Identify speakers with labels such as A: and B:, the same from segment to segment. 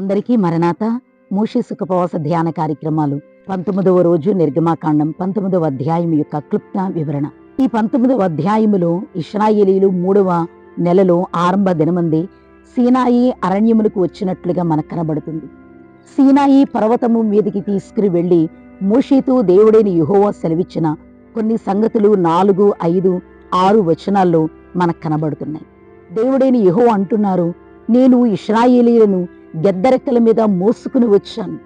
A: అందరికీ మరణాత మూషి సుఖపవాస ధ్యాన కార్యక్రమాలు. పంతొమ్మిదవ రోజు నిర్గమాకాండం పంతొమ్మిదవ అధ్యాయం యొక్క క్లుప్త వివరణ. ఈ పంతొమ్మిదవ అధ్యాయములో ఇస్రాయేలీలు మూడవ నెలలో ఆరంభ దినమంది సీనాయి అరణ్యములకు వచ్చినట్లుగా మనకు కనబడుతుంది. సీనాయి పర్వతము మీదకి తీసుకుని వెళ్ళి మూషితో దేవుడైన యుహోవా సెలవిచ్చిన కొన్ని సంగతులు నాలుగు ఐదు ఆరు వచనాల్లో మనకు కనబడుతున్నాయి. దేవుడైన యుహో అంటున్నారు నేను ఇష్రాయేలీలను గెద్దరెక్కల మీద మోసుకుని వచ్చాను.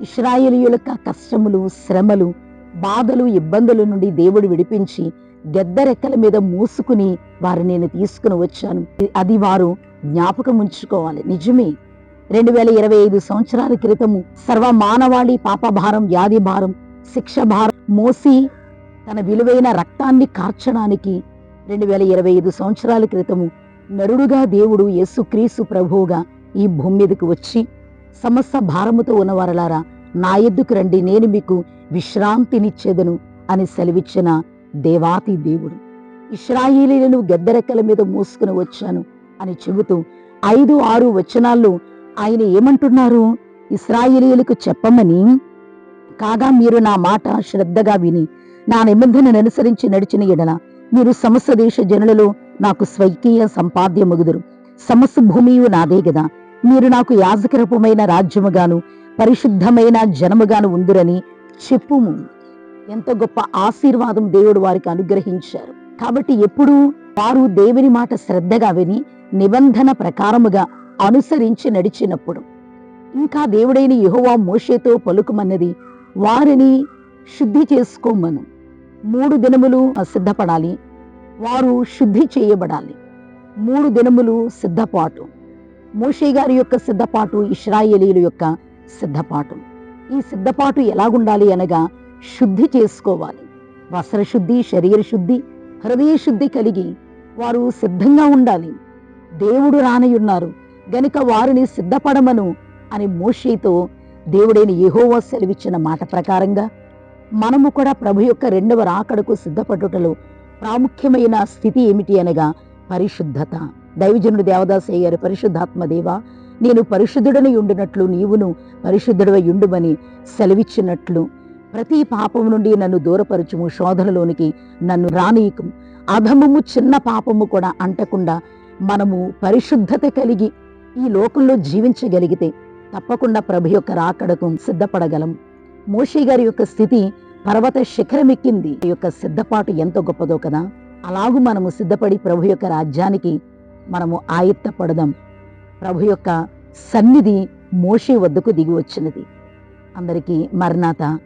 A: ఇస్రాయేలీయులక కష్టములు శ్రమలు బాధలు ఇబ్బందుల నుండి దేవుడు విడిపించి గెద్దరెక్కల మీద మోసుకుని వారు నేను తీసుకుని వచ్చాను. అది వారు జ్ఞాపకం ఉంచుకోవాలి. నిజమే రెండు వేల ఇరవై ఐదు సంవత్సరాల క్రితము సర్వ మానవాళి పాపభారం వ్యాధి భారం శిక్ష భారం మోసి తన విలువైన రక్తాన్ని కార్చడానికి రెండు వేల ఇరవై ఐదు సంవత్సరాల క్రితము నరుడుగా దేవుడు యేసుక్రీసు ప్రభువుగా ఈ భూమి మీదకి వచ్చి సమస్త భారముతో ఉన్నవారలారా నా ఎద్దుకు రండి నేను మీకు విశ్రాంతినిచ్చేదను అని సెలవిచ్చిన దేవాతి దేవుడు. ఇస్రాయేలీలను గద్దరెక్కల మీద మోసుకుని వచ్చాను అని చెబుతూ ఐదు ఆరు వచనాల్లో ఆయన ఏమంటున్నారు? ఇస్రాయేలీలకు చెప్పమని? కాగా మీరు నా మాట శ్రద్ధగా విని నా నిబంధనను అనుసరించి నడిచిన ఎడల మీరు సమస్త దేశ జనులలో నాకు స్వైకీయ సంపాద్యమగుదురు. సమస్త భూమియు నాదే గదా. మీరు నాకు యాజకరూపమైన రాజ్యముగాను పరిశుద్ధమైన జనముగాను ఉందిరని చెప్పుము. ఎంత గొప్ప ఆశీర్వాదం దేవుడు వారికి అనుగ్రహించారు. కాబట్టి ఎప్పుడూ వారు దేవుని మాట శ్రద్ధగా విని నిబంధన ప్రకారముగా అనుసరించి నడిచినప్పుడు. ఇంకా దేవుడైన యహోవా మోషేతో పలుకుమన్నది వారిని శుద్ధి చేసుకోమను. మూడు దినములు సిద్ధపడాలి. వారు శుద్ధి చేయబడాలి. మూడు దినములు సిద్ధపాటు. మోషే గారి యొక్క సిద్ధపాటు ఇస్రాయేలీల యొక్క సిద్ధపాటు. ఈ సిద్ధపాటు ఎలాగుండాలి అనగా శుద్ధి చేసుకోవాలి. వస్త్రశుద్ధి శరీర శుద్ధి హృదయ శుద్ధి కలిగి వారు సిద్ధంగా ఉండాలి. దేవుడు రానయున్నారు గనుక వారిని సిద్ధపడమను అని మోషేతో దేవుడైన యహోవా సెలవిచ్చిన మాట ప్రకారంగా మనము కూడా ప్రభు యొక్క రెండవ రాకడకు సిద్ధపడుటలో ప్రాముఖ్యమైన స్థితి ఏమిటి అనగా పరిశుద్ధత. దైవజనుడు దేవదాసయ్య గారి పరిశుద్ధాత్మ దేవా నేను పరిశుద్ధుడని ఉండినట్లు నీవును పరిశుద్ధుడవై ఉండుమని సెలవిచ్చినట్లు. ప్రతి పాపము నుండి నన్ను దూరపరచుము శోధనలోనికి నన్ను రానీయకు. అధమము చిన్న పాపము కూడా అంటకుండా మనము పరిశుద్ధత కలిగి ఈ లోకంలో జీవించగలిగితే తప్పకుండా ప్రభు యొక్క రాకడకు సిద్ధపడగలం. మోషి గారి యొక్క స్థితి పర్వత శిఖరమెక్కింది ఈ యొక్క సిద్ధపాటు ఎంత గొప్పదో కదా? అలాగూ మనము సిద్ధపడి ప్రభు యొక్క రాజ్యానికి మనము ఆయత్తపడదాం. ప్రభు యొక్క సన్నిధి మోషే వద్దకు దిగి వచ్చినది. అందరికీ మర్నాథ